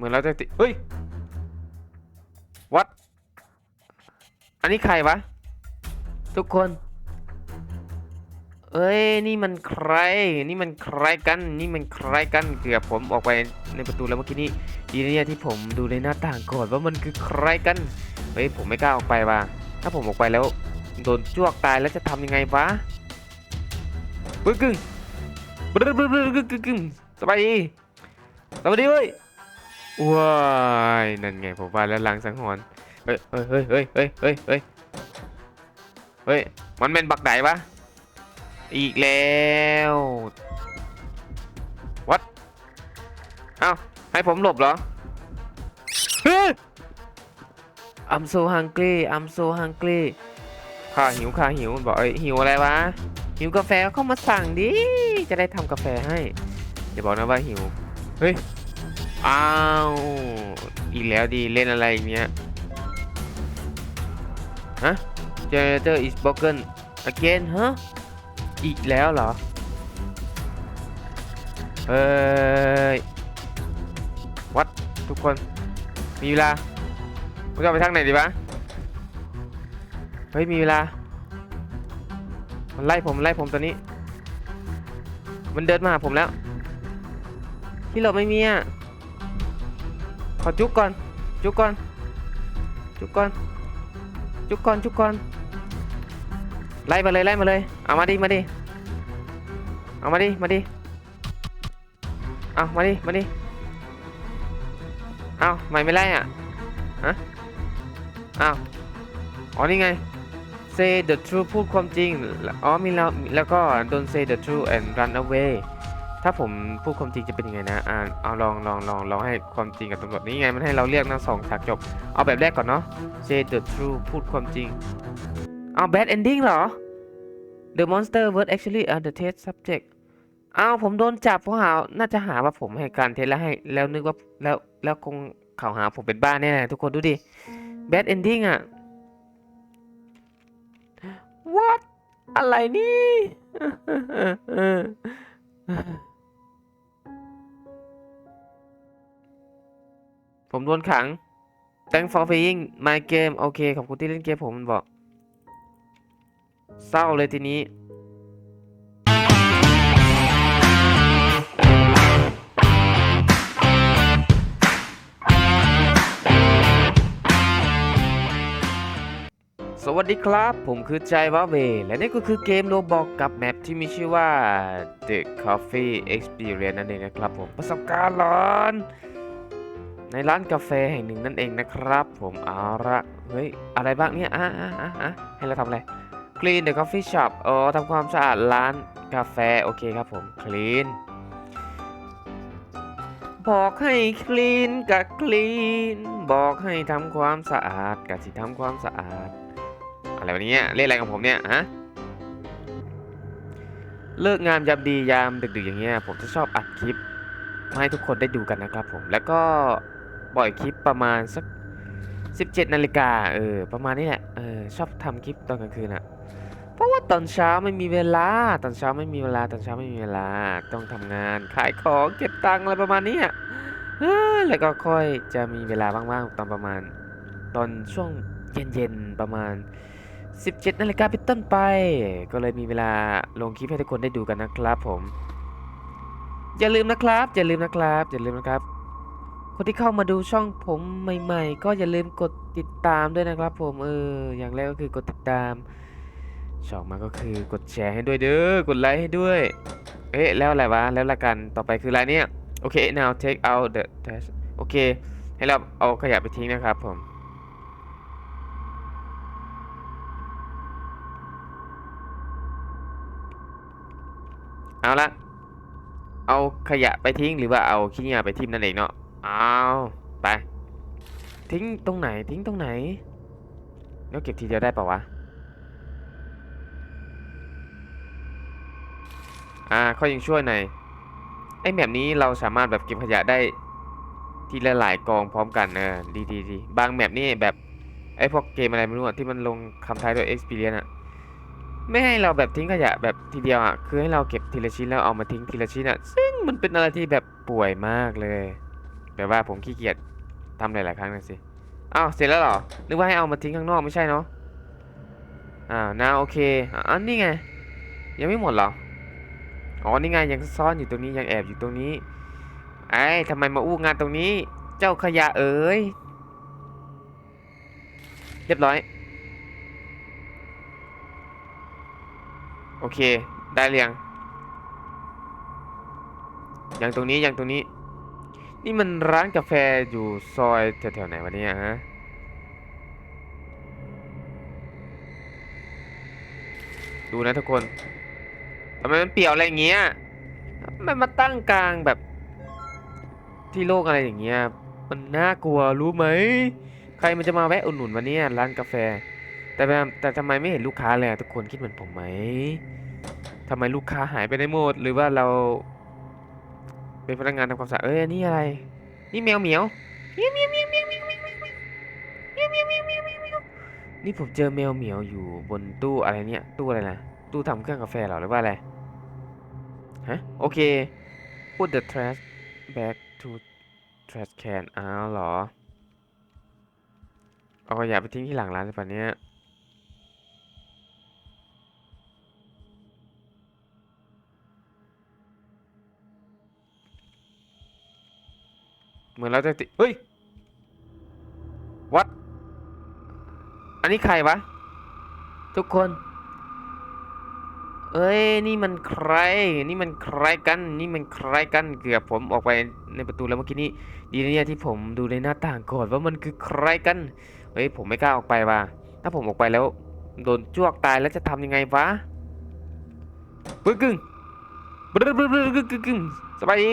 เหมือนเราจะติเฮ้ยวัดอันนี้ใครวะ ทุกคน เอ้ยนี่มันใคร นี่มันใครกัน นี่มันใครกันเกือบผมออกไปในประตูแล้วเมื่อกี้นี้ดีนะเนี่ยที่ผมดูในหน้าต่างก่อนว่ามันคือใครกันเฮ้ยผมไม่กล้าออกไปว่ะถ้าผมออกไปแล้วโดนจ้วกตายแล้วจะทำยังไงวะบึ้งกึ่งบึ้งบึ้งบึ้งกึ่งกึ่งกึ่งสบายดีสบายดีเว้ย ว้ายนั่นไงผมว่าแล้วลังสังหรณ์เฮ้ยเฮ้ยเฮ้ยเฮ้ยเฮ้ยเฮ้ยเฮ้ยเฮ้ยมันเป็นบักไหนวะอีกแล้ววัดเอ้าให้ผมหลบเหรอ I'm so hungry I'm so hungry ข้าหิวข้าหิวบอกเอ้ยหิวอะไรวะ หิวกาแฟเข้ามาสั่งดิ จะได้ทำกาแฟให้อย่าบอกนะว่าหิว เฮ้ย อ้าว อีกแล้วดีเล่นอะไรเงี้ย ฮะ generator is broken again ฮะ อีกแล้วเหรอ เฮ้ย วัดทุกคน มีเวลาผมจะเอาไปทางไหนดีวะ เฮ้ย มีเวลา มันไล่ผมไล่ผมตัวนี้ มันเดินมาหาผมแล้ว ที่เราไม่มีอะ ขอจุกก่อน จุกก่อน จุกก่อน จุกก่อน จุกก่อน ไล่มาเลย ไล่มาเลย เอามาดิ มาดิ เอามาดิ มาดิ เอามาดิ มาดิ เอาไม่ไม่ไล่อะฮะอ้าว อ๋อ นี่ไง say the truth พูดความจริง อ๋อ มีแล้ว แล้วก็ don't say the truth and run away ถ้าผมพูดความจริงจะเป็นยังไงนะอ่าเอาลองลองลองลองให้ความจริงกับตำรวจนี่ไงมันให้เราเรียกนะสองฉากจบ เอาแบบแรกก่อนเนาะ say the truth พูดความจริงเอา bad ending เหรอ the monster was actually uh, the test subject เอาผมโดนจับเพราะหา น่าจะหาว่าผมให้การเท็จแล้วให้ แล้วนึกว่าแล้วแล้วคงเขาหาผมเป็นบ้าแน่ๆทุกคนดูดิ bad ending อะ what อะไรนี่ ผมโดนขัง thank for playing my game โอเค ขอบคุณที่เล่นเกมผมมันบอก เศร้าเลยทีนี้ สวัสดีครับ ผมคือใจวาเว และนี่ก็คือเกมโลบอกกับแมปที่มีชื่อว่า The Coffee Experience นั่นเองนะครับผม ประสบการณ์ร้อน ในร้านกาแฟแห่งหนึ่งนั่นเองนะครับ ผมเอาละเฮ้ยอะไรบ้างเนี่ยอะอะอะอะให้เราทำอะไร Clean the coffee shop อ๋อทำความสะอาดร้านกาแฟโอเคครับผม Clean บอกให้ clean กับ clean บอกให้ทำความสะอาดกับสิทำความสะอาด อะไรวันนี้เล่นอะไรกับผมเนี่ยฮะเลิกงามยามดียามดึกๆอย่างเงี้ยผมจะชอบอัดคลิปมาให้ทุกคนได้ดูกันนะครับผมแล้วก็ ปล่อยคลิปประมาณสัก 17นาฬิกาเออประมาณนี้แหละเออชอบทำคลิปตอนกลางคืนอะเพราะว่าตอนเช้าไม่มีเวลา ตอนเช้าไม่มีเวลา ตอนเช้าไม่มีเวลา ต้องทำงานขายของเก็บตังค์อะไรประมาณนี้อะเออแล้วก็ค่อยจะมีเวลาบ้างๆตอนประมาณ ตอนช่วงเย็นๆประมาณ 17นาฬิกาเป็นต้นไป ก็เลยมีเวลาลงคลิปให้ทุกคนได้ดูกันนะครับผมอย่าลืมนะครับ อย่าลืมนะครับ อย่าลืมนะครับ คนที่เข้ามาดูช่องผมใหม่ ๆ ก็อย่าลืมกดติดตามด้วยนะครับผมเอออย่างแรกก็คือกดติดตามสองมาก็คือกดแชร์ให้ด้วยเด้อกดไลค์ให้ด้วยเอ๊ะแล้วอะไรวะแล้วละกันต่อไปคืออะไรเนี่ยโอเค now take out the trash โอเค ให้เราเอาขยะไปทิ้งนะครับผมเอาละเอาขยะไปทิ้งหรือว่าเอาขี้ยาไปทิ้งนั่นเองเนาะ อาไปทิ้งตรงไหนทิ้งตรงไหนแล้วเก็บทีเดียวได้ปะวะ อ่าข้อยังช่วยหน่อยไอ้แบบนี้เราสามารถแบบเก็บขยะได้ทีละหลายกองพร้อมกันเออดีดีดีบางแมปนี่แบบไอ้พวกเกมอะไรไม่รู้อะที่มันลงคำท้ายด้วย experience อะไม่ให้เราแบบทิ้งขยะแบบทีเดียวอะคือให้เราเก็บทีละชิ้นแล้วเอามาทิ้งทีละชิ้นอะ ซึ่งมันเป็นอะไรที่แบบป่วยมากเลย แต่ว่าผมขี้เกียจทำหลายๆครั้งนะสิอ้าวเสร็จแล้วเหรอนึกว่าให้เอามาทิ้งข้างนอกไม่ใช่เนาะอ่านาโอเคอะนี่ไง ยังไม่หมดเหรออ๋อนี่ไงยังซ่อนอยู่ตรงนี้ยังแอบอยู่ตรงนี้ไอ้ทำไมมาอู้งานตรงนี้ เจ้าขยะเอ๋ยเรียบร้อย โอเค ได้เรียงอย่างตรงนี้อย่างตรงนี้ นี่มันร้านกาแฟอยู่ซอยแถวๆไหนวะเนี่ยฮะ ดูนะทุกคนทำไมมันเปี่ยวอะไรอย่างเงี้ยมันมาตั้งกลางแบบ ที่โลกอะไรอย่างเงี้ย มันน่ากลัวรู้ไหม ใครมันจะมาแวะอุดหนุนวันนี้ร้านกาแฟ แต่แบบแต่ทำไมไม่เห็นลูกค้าเลยทุกคนคิดเหมือนผมไหมทำไมลูกค้าหายไปได้หมดหรือว่าเรา เป็นพนักงานทำความสะอาดเอ้ยนี่อะไร นี่แมวเหมียวเมียวเมียวเมียวเมียวเมียวเมียวเมียวเมียวเมียวเมียวเมียวเมียวเมียวนี่ผมเจอแมวเหมียวอยู่บนตู้อะไรเนี่ยตู้อะไรนะตู้ทำเครื่องกาแฟเหรอหรือว่าอะไรฮะโอเค put the trash back to trash can อ้าวเหรอเอาขยะไปทิ้งที่หลังร้านใช่ปะเนี่ย เหมือนเราจะติเฮ้ยวัดอันนี้ใครวะ ทุกคน เอ้ย นี่มันใคร นี่มันใครกัน นี่มันใครกัน เกือบผมออกไปในประตูแล้วเมื่อกี้นี้ ดีนะเนี่ยที่ผมดูในหน้าต่างก่อนว่ามันคือใครกัน เฮ้ย ผมไม่กล้าออกไปว่ะ ถ้าผมออกไปแล้ว โดนจ้วกตายแล้วจะทำยังไงวะปึ๊กกึ่งบรึบรึบรึบกึ่งกึ่งกึ่งสบายดี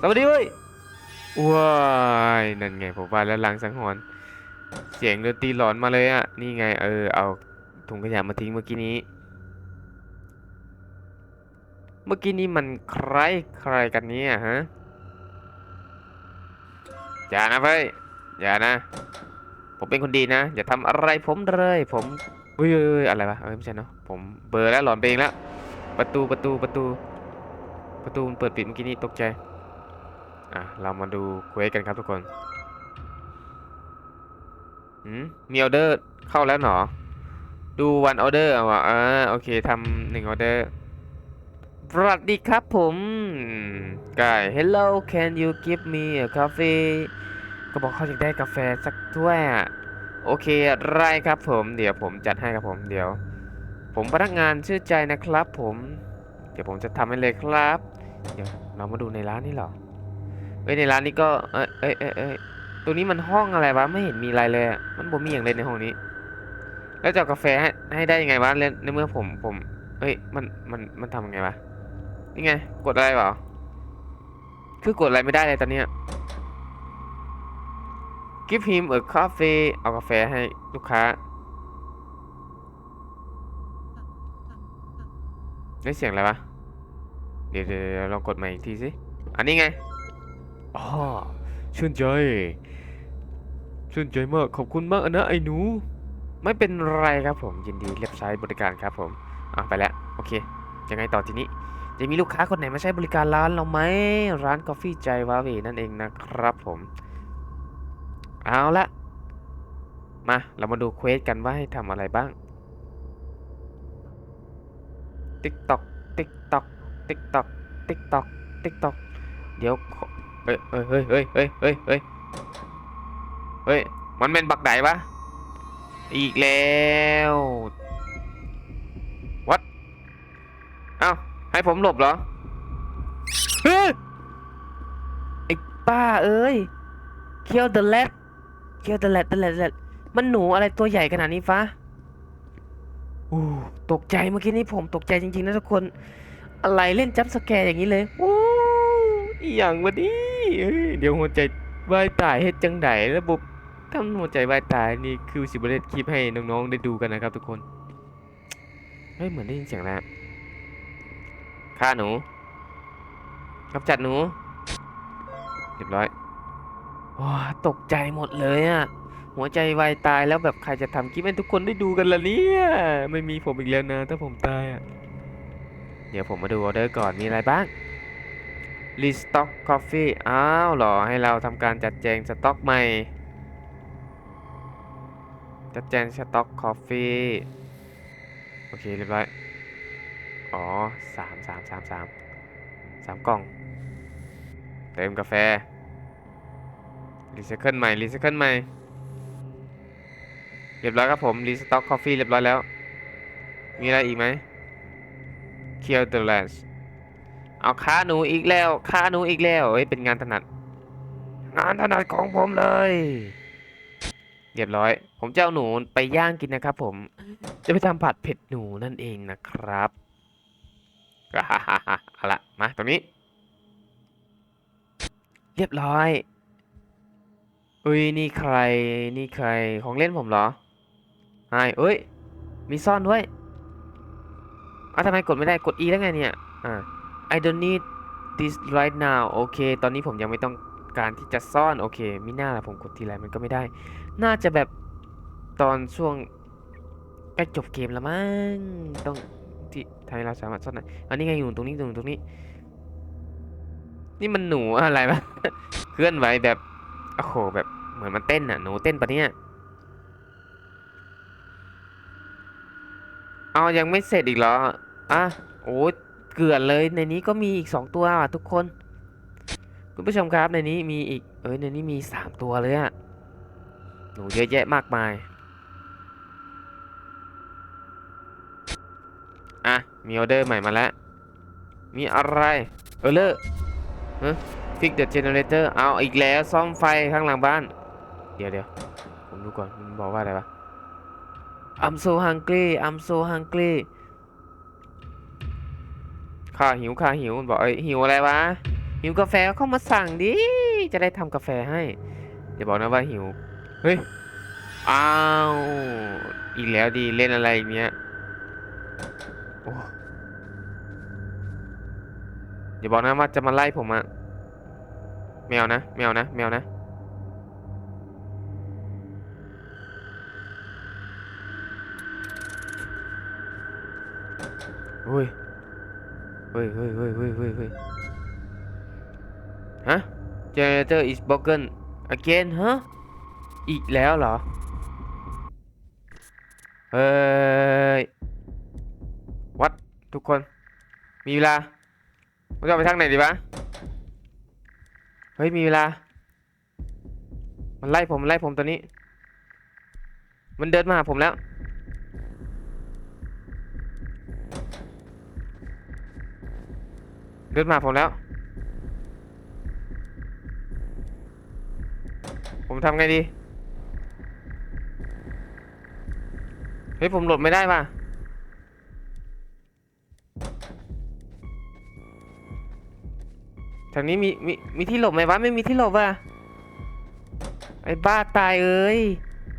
สวัสดีเว้ย ว้ายนั่นไงผมว่าแล้วลังสังหรณ์เสียงดนตรีหลอนมาเลยอะนี่ไงเออเอาถุงขยะมาทิ้งเมื่อกี้นี้ เมื่อกี้นี้มันใครใครกันเนี่ยฮะอย่านะเฟ้ยอย่านะ ผมเป็นคนดีนะ อย่าทำอะไรผมเลย ผมเฮ้ยอะไรวะเอ้ยไม่ใช่เนาะผมเบอร์แล้วหลอนเองแล้ว ประตูประตูประตู ประตูมันเปิดปิดเมื่อกี้นี้ตกใจ อะ เรามาดูเควสกันครับทุกคนหืมมีออเดอร์เข้าแล้วเหรอ ดูวันออเดอร์เอาวะอ่าโอเคทำหนึ่งออเดอร์สวัสดีครับผมกาย Hello can you give me a coffee ก็บอกเขาอยากได้กาแฟสักถ้วยอะโอเคไรครับผม เดี๋ยวผมจัดให้ครับผมเดี๋ยว ผมพนักงานชื่อใจนะครับผม เดี๋ยวผมจะทำให้เลยครับ เดี๋ยวเรามาดูในร้านนี่หรอ อ้ยในร้านนี้ก็เอ้ยเอ้ยเอ้ยเอ้ยตัวนี้มันห้องอะไรวะไม่เห็นมีอะไรเลยอะมันบ่มีอย่างเลยในห้องนี้ แล้วจะเอากาแฟให้ให้ได้ยังไงวะในเมื่อผมผมเอ้ยมันมันมันทำยังไงวะนี่ไง กดอะไรเปล่าคือกดอะไรไม่ได้เลยตอนเนี้ย give him a coffee เอากาแฟให้ลูกค้าได้เสียงอะไรวะ เดี๋ยวเดี๋ยวลองกดใหม่อีกทีสิ อันนี้ไง อ๋อชื่นใจชื่นใจมากขอบคุณมากนะไอ้หนู ไม่เป็นไรครับผมยินดีเรียบใช้บริการครับผมอะไปแล้วโอเคยังไงต่อทีนี้ จะมีลูกค้าคนไหนมาใช้บริการร้านเราไหมร้านกาแฟใจวาเวนั่นเองนะครับผมเอาละมาเรามาดูเควสกันว่าให้ทำอะไรบ้าง ติ๊กตอกติ๊กตอกติ๊กตอกติ๊กตอกติ๊กตอกเดี๋ยว ฮ้ยเฮ้ยเฮ้ยเฮ้ยเฮ้ยเฮ้ยเฮ้ยเฮ้ยมันเป็นบักไหนวะอีกแล้ววัดเอ้าให้ผมหลบเหรอไอ้ป้าเอ้ยเคียวเดอะแรดเคียวเดอะแรดเดอแรดเดอแรดมันหนูอะไรตัวใหญ่ขนาดนี้ฟ้าโอ้ตกใจเมื่อกี้นี้ผมตกใจจริงๆนะทุกคน อะไรเล่นจัมสแกร์อย่างนี้เลยโอ้อย่างวันนี้ เดี๋ยวหัวใจวายตายเฮ็ดจังไดระบบทำหัวใจวายตายนี่คือสิบเล่นคลิปให้น้องๆได้ดูกันนะครับทุกคนเฮ้ยเหมือนได้ยินเสียงแล้วฆ่าหนูกำจัดหนูเรียบร้อยว้าตกใจหมดเลยอะหัวใจวายตายแล้วแบบใครจะทำคลิปให้ทุกคนได้ดูกันล่ะเนี่ยไม่มีผมอีกแล้วนะถ้าผมตายอะเดี๋ยวผมมาดูออเดอร์ก่อนมีอะไรบ้าง รีสต็อกคอฟฟี่อ้าวหรอ ให้เราทำการจัดแจงสต็อกใหม่ จัดแจงสต็อกคอฟฟี่โอเค เรียบร้อย อ๋อสามสามสามสามสามกล่อง เติมกาแฟ รีไซเคิลใหม่ รีไซเคิลใหม่ เรียบร้อยครับผม รีสต็อกคอฟฟี่เรียบร้อยแล้ว มีอะไรอีกไหม Kill the last เอ เอาฆ่าหนูอีกแล้วฆ่าหนูอีกแล้วเอ้ยเป็นงานถนัด งานถนัดของผมเลย เรียบร้อย ผมจะเอาหนูไปย่างกินนะครับ ผม จะไปทำผัดเผ็ดหนูนั่นเองนะครับเอาละมาตรงนี้ เรียบร้อยอุ้ยนี่ใครนี่ใครของเล่นผมเหรอไอเอ้ย มีซ่อนด้วยอ้าวทำไมกดไม่ได้กด E แล้วไงเนี่ย อ่า I don't need this right now โอเค ตอนนี้ผมยังไม่ต้องการที่จะซ่อน โอเคมิน่าละผมกดทีไรมันก็ไม่ได้ น่าจะแบบตอนช่วงใกล้จบเกมแล้วมั้ง ต้องที่ทำให้เราสามารถซ่อนได้อันนี้ไงอยู่ตรงนี้ตรงตรงนี้ นี่มันหนูอะไรวะ เคลื่อนไหวแบบ โอ้โห แบบเหมือนมันเต้นอะ หนูเต้นปะเนี่ย เอายังไม่เสร็จอีกเหรอ อะ โอ้ เกลือนเลยในนี้ก็มีอีกสองตัวอะทุกคน คุณผู้ชมครับในนี้มีอีกเอ้ยในนี้มีสามตัวเลยอะหนูเยอะแยะมากมายอะมีออเดอร์ใหม่มาแล้ว มีอะไรเออเลอร์ฮะฟิกเดอะเจเนเรเตอร์เอาอีกแล้วซ่อมไฟข้างหลังบ้าน เดี๋ยวเดี๋ยวผมดูก่อนมันบอกว่าอะไรวะ I'm so hungry I'm so hungry ข้าหิวข้าหิวบอกเอ้ยหิวอะไรวะหิวกาแฟเข้ามาสั่งดิจะได้ทำกาแฟให้อย่าบอกนะว่าหิวเฮ้ยอ้าวอีกแล้วดีเล่นอะไรเงี้ยโอ้อย่าบอกนะว่าจะมาไล่ผมอะแมวนะแมวนะแมวนะเฮ้ย ฮ้ยเฮ้ยเฮ้ยเฮ้ยเฮ้ยฮะ generator is broken again ฮะ อีกแล้วเหรอ เฮ้ย วัดทุกคน มีเวลาเราจะไปทางไหนดีวะ เฮ้ย มีเวลา มันไล่ผม มันไล่ผมตัวนี้ มันเดินมาหาผมแล้ว เดินมาผมแล้ว ผมทำไงดี เฮ้ย ผมหลบไม่ได้ว่ะ ทางนี้มีมีมีที่หลบไหมวะ ไม่มีที่หลบว่ะ ไอ้บ้าตายเอ้ย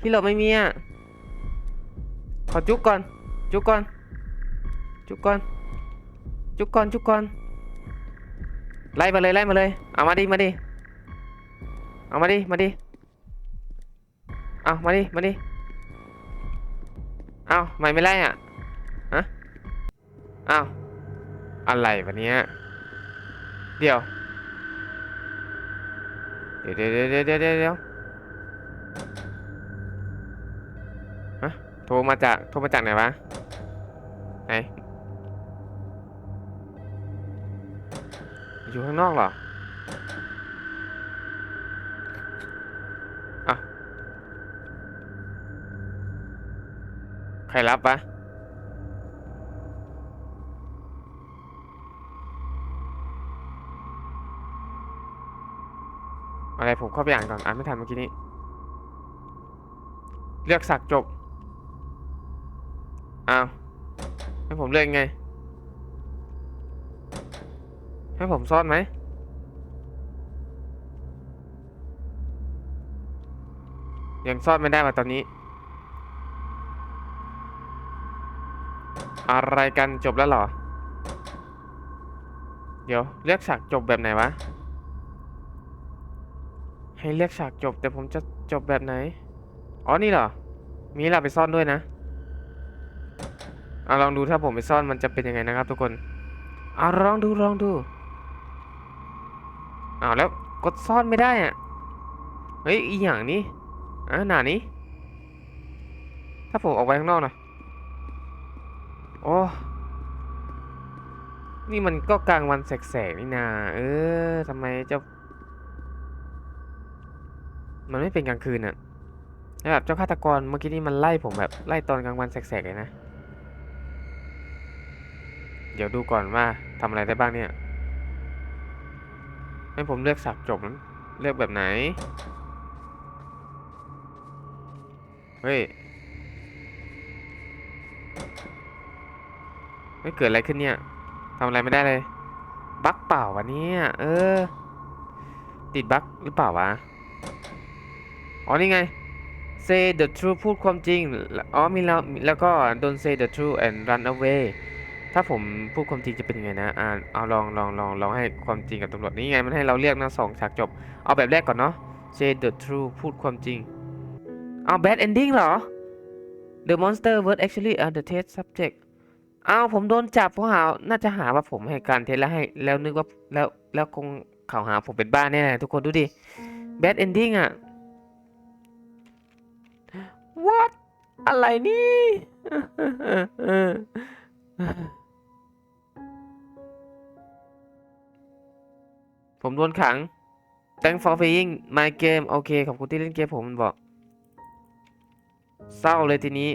ที่หลบไม่มีอะ ขอจุกก่อน จุกก่อน จุกก่อน จุกก่อน จุกก่อน ไล่มาเลยไล่มาเลยเอามาดิมาดิเอามาดิมาดิเอามาดิมาดิเอาไม่ไม่ไล่อะฮะเอาอะไรวะเนี้ยเดี๋ยวเดี๋ยวเดี๋ยวเดี๋ยวเดี๋ยวเดี๋ยวฮะโทรมาจากโทรมาจากไหนวะไหน อยู่ข้างนอกเหรออะใครรับปะอะไรผมเข้าไปอ่านก่อน อ่านไม่ทันเมื่อกี้นี้ เลือกสักจบ อ้าว ให้ผมเลือกไง ให้ผมซ่อนไหมยังซ่อนไม่ได้มาตอนนี้ อะไรกันจบแล้วหรอ เดี๋ยวเลือกฉากจบแบบไหนวะ ให้เลือกฉากจบแต่ผมจะจบแบบไหน อ๋อนี่เหรอ มีห้เราไปซ่อนด้วยนะเอาลองดูถ้าผมไปซ่อนมันจะเป็นยังไงนะครับทุกคนเอาลองดูลองดู อ้าวแล้วกดซ่อนไม่ได้อะ เฮ้ยอีอย่างนี้อะหนานี้ ถ้าผมออกไปข้างนอกหน่อยโอ้นี่มันก็กลางวันแสกๆนี่นาเออทำไมเจ้า มันไม่เป็นกลางคืนอะแล้วแบบเจ้าฆาตกรเมื่อกี้นี่มันไล่ผมแบบไล่ตอนกลางวันแสกๆเลยนะ เดี๋ยวดูก่อนว่าทำอะไรได้บ้างเนี่ย ให้ผมเลือกฉากจบนั้นเลือกแบบไหน เฮ้ยไม่เกิดอะไรขึ้นเนี่ยทำอะไรไม่ได้เลย บั๊กเปล่าวะเนี่ยเออ ติดบั๊กหรือเปล่าวะ อ๋อนี่ไง say the truth พูดความจริง อ๋อมีแล้วแล้วก็ don't say the truth and run away ถ้าผมพูดความจริงจะเป็นยังไงนะอ่าเอาลองลองลองลองให้ความจริงกับตำรวจนี่ไงมันให้เราเรียกนะสองฉากจบ เอาแบบแรกก่อนเนาะ say the truth พูดความจริง เอา bad ending เหรอ the monster was actually uh, the test subject เอาผมโดนจับเพราะหา น่าจะหาว่าผมให้การเท็จแล้วให้แล้วนึกว่าแล้วแล้วคงเขาหาผมเป็นบ้าแน่ทุกคนดูดิ bad ending อะ what อะไรนี่ ผมโดนขัง thank for playing my game โอเค ขอบคุณที่เล่นเกมผมมันบอก เศร้าเลยทีนี้